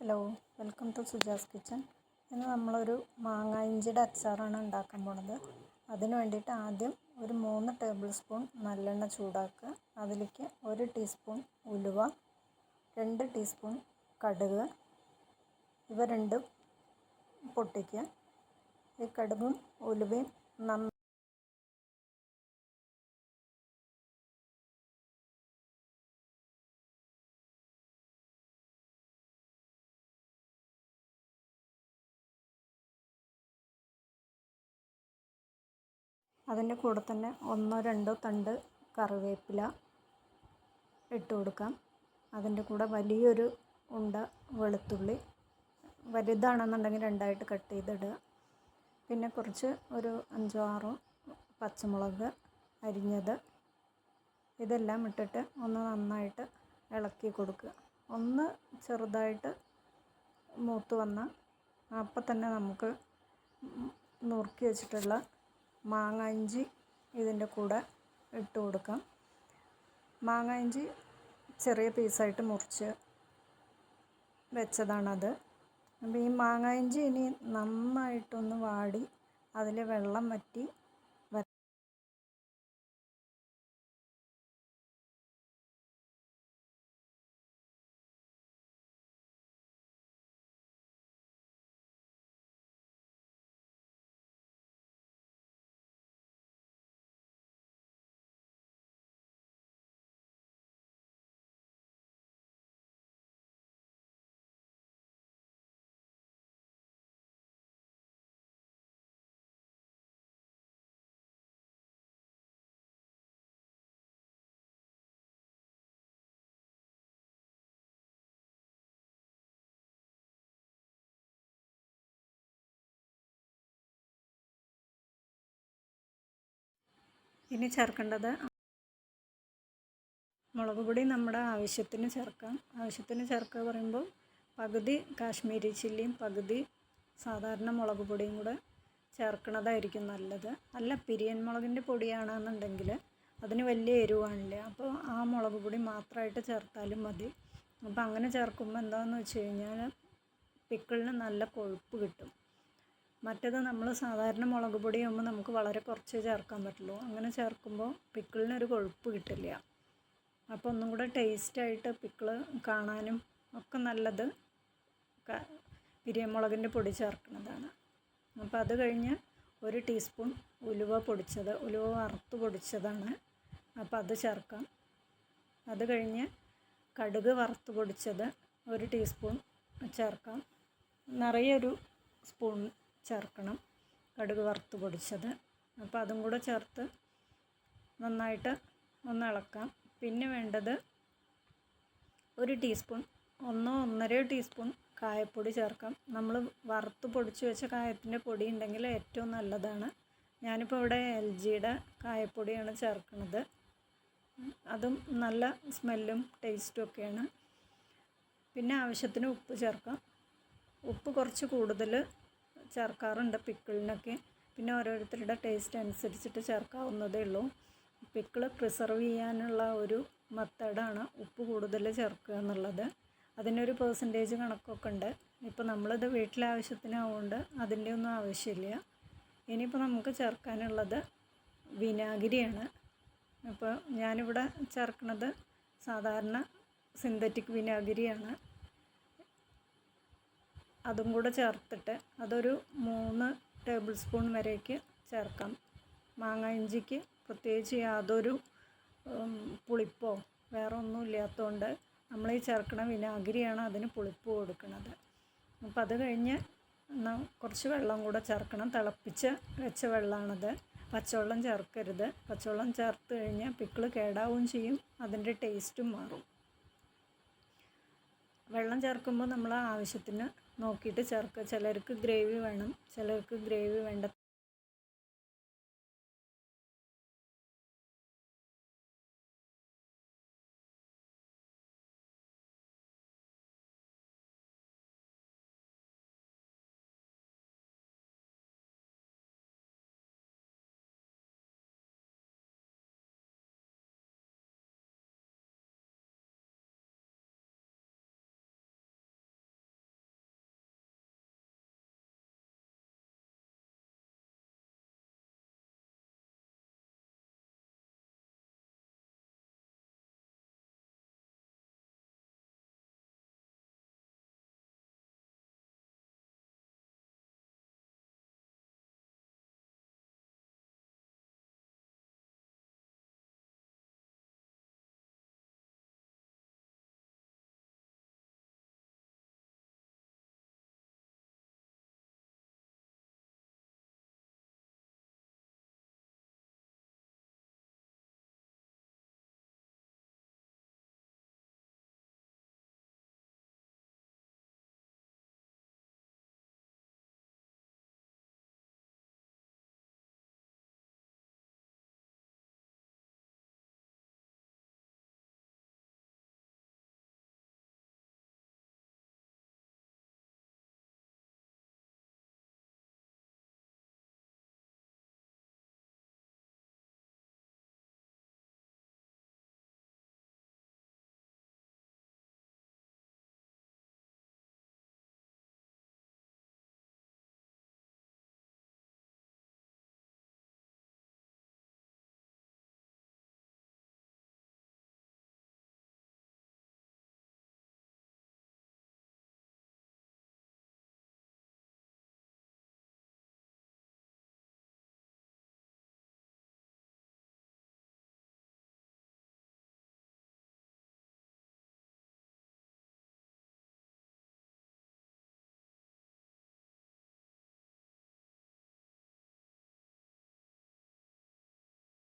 Hello welcome to Suja's kitchen ഇന്ന് നമ്മളൊരു മാങ്ങ ഇഞ്ചിയുടെ അച്ചാറാണ് ഉണ്ടാക്കാൻ പോണത്. അതിന് വേണ്ടിയിട്ട് ആദ്യം ഒരു മൂന്ന് ടേബിൾ സ്പൂൺ നല്ലെണ്ണ ചൂടാക്കുക. അതിലേക്ക് ഒരു ടീസ്പൂൺ ഉലുവ രണ്ട് ടീസ്പൂൺ കടുക്. ഇവ രണ്ടും പൊട്ടിക്കുക. ഈ കടുകും ഉലുവയും നന്ന അതിന്റെ കൂടെ തന്നെ ഒന്നോ രണ്ടോ തണ്ട് കറിവേപ്പില ഇട്ട് കൊടുക്കാം. അതിന്റെ കൂടെ വലിയൊരു ഉണ്ട വെളുത്തുള്ളി വലുതാണെന്നുണ്ടെങ്കിൽ രണ്ടായിട്ട് കട്ട് ചെയ്തിടുക. പിന്നെ കുറച്ച് ഒരു അഞ്ചോ ആറോ പച്ചമുളക് അരിഞ്ഞത് ഇതെല്ലാം ഇട്ടിട്ട് ഒന്ന് നന്നായിട്ട് ഇളക്കി കൊടുക്കുക. ഒന്ന് ചെറുതായിട്ട് മൂത്ത് വന്നാൽ അപ്പം തന്നെ നമുക്ക് നുറുക്കി വെച്ചിട്ടുള്ള മാങ്ങ ഇഞ്ചി ഇതിന്റെ കൂടെ ഇട്ട് കൊടുക്കാം. മാങ്ങ ഇഞ്ചി ചെറിയ പീസായിട്ട് മുറിച്ച് വെച്ചതാണത്. അപ്പോൾ ഈ മാങ്ങ ഇഞ്ചി ഇനി നന്നായിട്ടൊന്ന് വാടി അതിൽ വെള്ളം വറ്റി ഇനി ചേർക്കേണ്ടത് മുളക് പൊടി നമ്മുടെ ആവശ്യത്തിന് ചേർക്കാം. ആവശ്യത്തിന് ചേർക്കുക പറയുമ്പോൾ പകുതി കാശ്മീരി ചില്ലിയും പകുതി സാധാരണ മുളക് പൊടിയും കൂടെ ചേർക്കണതായിരിക്കും നല്ലത്. അല്ല പിരിയൻ മുളകിന്റെ പൊടിയാണെന്നുണ്ടെങ്കിൽ അതിന് വലിയ എരിവാണില്ല. അപ്പോൾ ആ മുളക് പൊടി മാത്രമായിട്ട് ചേർത്താലും മതി. അപ്പോൾ അങ്ങനെ ചേർക്കുമ്പോൾ എന്താണെന്ന് വെച്ച് കഴിഞ്ഞാൽ പിക്കിളിന് നല്ല കൊഴുപ്പ് കിട്ടും. മറ്റേത് നമ്മൾ സാധാരണ മുളക് പൊടിയാകുമ്പോൾ നമുക്ക് വളരെ കുറച്ച് ചേർക്കാൻ പറ്റുള്ളൂ. അങ്ങനെ ചേർക്കുമ്പോൾ പിക്കിളിനൊരു കൊഴുപ്പ് കിട്ടില്ല. അപ്പോൾ ഒന്നും കൂടെ ടേസ്റ്റായിട്ട് പിക്കിൾ കാണാനും ഒക്കെ നല്ലത് പിരിയമുളകിന്റെ പൊടി ചേർക്കുന്നതാണ്. അപ്പോൾ അത് കഴിഞ്ഞ് ഒരു ടീസ്പൂൺ ഉലുവ പൊടിച്ചത് ഉലുവ വറുത്ത് പൊടിച്ചതാണ്. അപ്പോൾ അത് ചേർക്കാം. അത് കഴിഞ്ഞ് കടുക് വറുത്ത് പൊടിച്ചത് ഒരു ടീസ്പൂൺ ചേർക്കാം. നിറയെ ഒരു സ്പൂൺ ചേർക്കണം. കടുക് വറുത്ത് പൊടിച്ചത്. അപ്പോൾ അതും കൂടെ ചേർത്ത് നന്നായിട്ട് ഒന്ന് ഇളക്കാം. പിന്നെ വേണ്ടത് ഒരു ടീസ്പൂൺ ഒന്നോ ഒന്നര ടീസ്പൂൺ കായപ്പൊടി ചേർക്കാം. നമ്മൾ വറുത്ത് പൊടിച്ച് വെച്ച കായത്തിന്റെ പൊടി ഉണ്ടെങ്കിൽ ഏറ്റവും നല്ലതാണ്. ഞാനിപ്പോൾ ഇവിടെ എൽ ജിയുടെ കായപ്പൊടിയാണ് ചേർക്കുന്നത്. അതും നല്ല സ്മെല്ലും ടേസ്റ്റും ഒക്കെയാണ്. പിന്നെ ആവശ്യത്തിന് ഉപ്പ് ചേർക്കാം. ഉപ്പ് കുറച്ച് കൂടുതൽ ചേർക്കാറുണ്ട് പിക്കിളിനൊക്കെ. പിന്നെ ഓരോരുത്തരുടെ ടേസ്റ്റ് അനുസരിച്ചിട്ട് ചേർക്കാവുന്നതേ ഉള്ളൂ. പിക്കിൾ പ്രിസർവ് ചെയ്യാനുള്ള ഒരു മെത്തേഡാണ് ഉപ്പ് കൂടുതൽ ചേർക്കുക എന്നുള്ളത്. അതിനൊരു പേഴ്സന്റേജ് കണക്കൊക്കെ ഉണ്ട്. ഇപ്പോൾ നമ്മളിത് വീട്ടിലെ ആവശ്യത്തിനാവുകൊണ്ട് അതിന്റെ ഒന്നും ആവശ്യമില്ല. ഇനിയിപ്പോൾ നമുക്ക് ചേർക്കാനുള്ളത് വിനാഗിരിയാണ്. അപ്പോൾ ഞാനിവിടെ ചേർക്കുന്നത് സാധാരണ സിന്തറ്റിക് വിനാഗിരിയാണ്. അതും കൂടെ ചേർത്തിട്ട് അതൊരു മൂന്ന് ടേബിൾ സ്പൂൺ വരേക്ക് ചേർക്കാം. മാങ്ങ ഇഞ്ചിക്ക് പ്രത്യേകിച്ച് യാതൊരു പുളിപ്പോ വേറെ ഒന്നും ഇല്ലാത്തതുകൊണ്ട് നമ്മൾ ഈ ചേർക്കണ വിനാഗിരിയാണ് അതിന് പുളിപ്പ് കൊടുക്കുന്നത് അപ്പോൾ അത് കഴിഞ്ഞ് കുറച്ച് വെള്ളം കൂടെ ചേർക്കണം. തിളപ്പിച്ച് വെച്ച വെള്ളമാണത് പച്ചവെള്ളം ചേർക്കരുത്. പച്ചവെള്ളം ചേർത്ത് കഴിഞ്ഞാൽ പിക്കിൾ കേടാവുകയും ചെയ്യും. അതിന്റെ ടേസ്റ്റും മാറും. വെള്ളം ചേർക്കുമ്പോൾ നമ്മൾ ആവശ്യത്തിന് നോക്കിയിട്ട് ചേർക്കുക. ചിലർക്ക് ഗ്രേവി വേണം ചിലർക്ക് ഗ്രേവി വേണ്ട